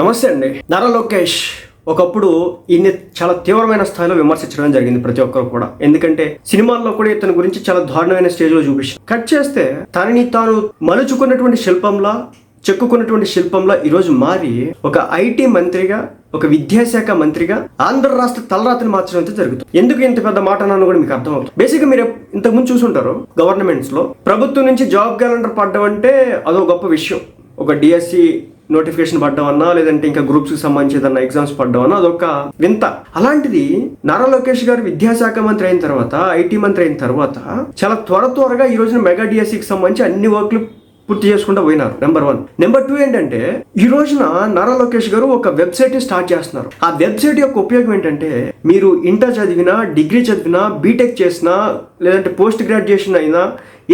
నమస్తే అండి. నారా లోకేష్ ఒకప్పుడు ఈయన్ని చాలా తీవ్రమైన స్థాయిలో విమర్శించడం జరిగింది ప్రతి ఒక్కరు కూడా. ఎందుకంటే సినిమాల్లో కూడా ఇతని గురించి చాలా దారుణమైన స్టేజ్లో చూపించారు కట్ చేస్తే తనని తాను మలుచుకున్నటువంటి శిల్పంలా చెక్కుకున్నటువంటి శిల్పంలా ఈరోజు మారి ఒక ఐటీ మంత్రిగా ఒక విద్యాశాఖ మంత్రిగా ఆంధ్ర రాష్ట్ర తలరాతని మార్చడం అయితే జరుగుతుంది. ఎందుకు ఇంత పెద్ద మాట అన్నాను కూడా మీకు అర్థమవుతుంది. బేసిక్ మీరు ఇంతకుముందు చూసుంటారు గవర్నమెంట్స్లో ప్రభుత్వం నుంచి జాబ్ క్యాలెండర్ పడ్డం అంటే అదో గొప్ప విషయం. ఒక డిఎస్సి నోటిఫికేషన్ పడ్డం అన్నా లేదంటే ఇంకా గ్రూప్స్కి సంబంధించి ఏదన్నా ఎగ్జామ్స్ పడ్డం అన్నా అదొక వింత. అలాంటిది నారా లోకేష్ గారు విద్యాశాఖ మంత్రి అయిన తర్వాత ఐటీ మంత్రి అయిన తర్వాత చాలా త్వర త్వరగా ఈ రోజున మెగా డిఎస్సికి సంబంధించి అన్ని వర్క్లు పూర్తి చేసుకుంటూ పోయినారు నెంబర్ వన్ నెంబర్ టూ ఏంటంటే ఈ రోజున నారా లోకేష్ గారు ఒక వెబ్సైట్ని స్టార్ట్ చేస్తున్నారు. ఆ వెబ్సైట్ యొక్క ఉపయోగం ఏంటంటే మీరు ఇంటర్ చదివినా డిగ్రీ చదివినా బీటెక్ చేసినా లేదంటే పోస్ట్ గ్రాడ్యుయేషన్ అయినా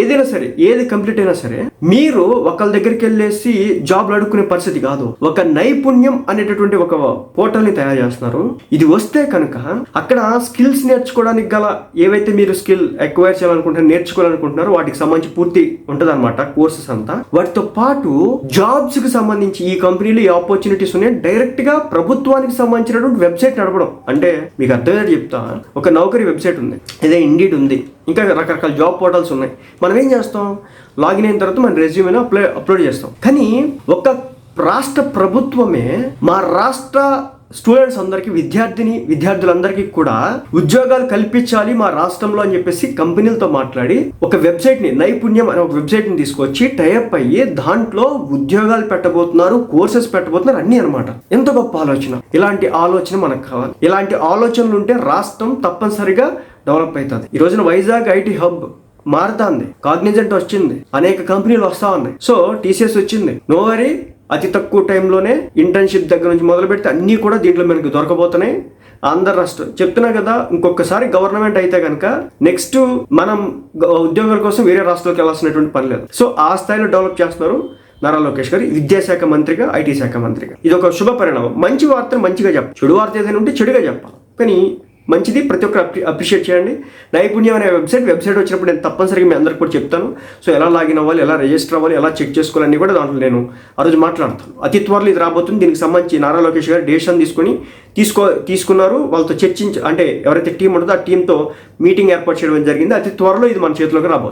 ఏదైనా సరే ఏది కంప్లీట్ అయినా సరే మీరు ఒకళ్ళ దగ్గరికి వెళ్ళేసి జాబ్లు అడుక్కునే పరిస్థితి కాదు. ఒక నైపుణ్యం అనేటటువంటి ఒక పోర్టల్ని తయారు చేస్తున్నారు. ఇది వస్తే కనుక అక్కడ స్కిల్స్ నేర్చుకోవడానికి గల ఏవైతే మీరు స్కిల్ ఎక్వైర్ చేయాలనుకుంటున్నారు నేర్చుకోవాలనుకుంటున్నారో వాటికి సంబంధించి పూర్తి ఉంటది కోర్సెస్ అంతా. వాటితో పాటు జాబ్స్కి సంబంధించి ఈ కంపెనీలో ఈ ఆపర్చునిటీస్ ఉన్నాయి. డైరెక్ట్గా ప్రభుత్వానికి సంబంధించినటువంటి వెబ్సైట్ నడపడం. అంటే మీకు అర్థమయ్యేది చెప్తా ఒక నౌకరీ వెబ్సైట్ ఉంది. ఇదే ఇండీడ్ ఉంది. ఇంకా రకరకాల జాబ్ పోర్టల్స్ ఉన్నాయి. మనం ఏం చేస్తాం? లాగిన్ అయిన తర్వాత మన రెజ్యూమేని అప్లై అప్లోడ్ చేస్తాం. కానీ ఒక రాష్ట్ర ప్రభుత్వమే మా రాష్ట్ర స్టూడెంట్స్ అందరికీ విద్యార్థిని విద్యార్థులందరికీ కూడా ఉద్యోగాలు కల్పించాలి మా రాష్ట్రంలో అని చెప్పేసి కంపెనీలతో మాట్లాడి ఒక వెబ్సైట్ని నైపుణ్యం అనే ఒక వెబ్సైట్ని తీసుకొచ్చి టైప్ అయ్యి దాంట్లో ఉద్యోగాలు పెట్టబోతున్నారు కోర్సెస్ పెట్టబోతున్నారు అన్ని అన్నమాట. ఎంత గొప్ప ఆలోచన. ఇలాంటి ఆలోచన మనకు కావాలి. ఇలాంటి ఆలోచనలు ఉంటే రాష్ట్రం తప్పనిసరిగా డెవలప్ అవుతుంది ఈ రోజున వైజాగ్ ఐటీ హబ్ మారుతాంది. కాగ్నిజెంట్ వచ్చింది. అనేక కంపెనీలు వస్తా ఉన్నాయి. సో టీసీఎస్ వచ్చింది. నో వరీ అతి తక్కువ టైంలోనే ఇంటర్న్షిప్ దగ్గర నుంచి మొదలు పెడితే అన్నీ కూడా దీంట్లో మనకి దొరకబోతున్నాయి. ఆంధ్ర రాష్ట్రం చెప్తున్నా కదా ఇంకొకసారి గవర్నమెంట్ అయితే కనుక నెక్స్ట్ మనం ఉద్యోగాల కోసం వేరే రాష్ట్రాలకు వెళ్ళాల్సినటువంటి పని లేదు. సో ఆ స్థాయిలో డెవలప్ చేస్తున్నారు నారా లోకేష్ గారు. విద్యాశాఖ మంత్రిగా ఐటీ శాఖ మంత్రిగా. ఇది ఒక శుభ పరిణామం. మంచి వార్తను మంచిగా చెప్పాలి చెడు వార్త ఏదైనా ఉంటే చెడుగా చెప్పాలి. కానీ మంచిది. ప్రతి ఒక్కరు అప్రి అప్రిషియేట్ చేయండి. నైపుణ్యం అనే వెబ్సైట్ వెబ్సైట్ వచ్చినప్పుడు నేను తప్పనిసరిగా మీ అందరికి కూడా చెప్తాను. సో ఎలా లాగిన్ అవ్వాలి ఎలా రిజిస్టర్ అవ్వాలి ఎలా చెక్ చేసుకోవాలని కూడా దాంట్లో నేను ఆ రోజు మాట్లాడతాను. అతి త్వరలో ఇది రాబోతుంది. దీనికి సంబంధించి నారా లోకేష్ గారు డేషన్ తీసుకొని తీసుకో తీసుకున్నారు. వాళ్ళతో చర్చించి అంటే ఎవరైతే టీం ఉంటుందో ఆ టీంతో మీటింగ్ ఏర్పాటు చేయడం జరిగింది. అతి త్వరలో ఇది మన చేతిలోకి రాబోతుంది.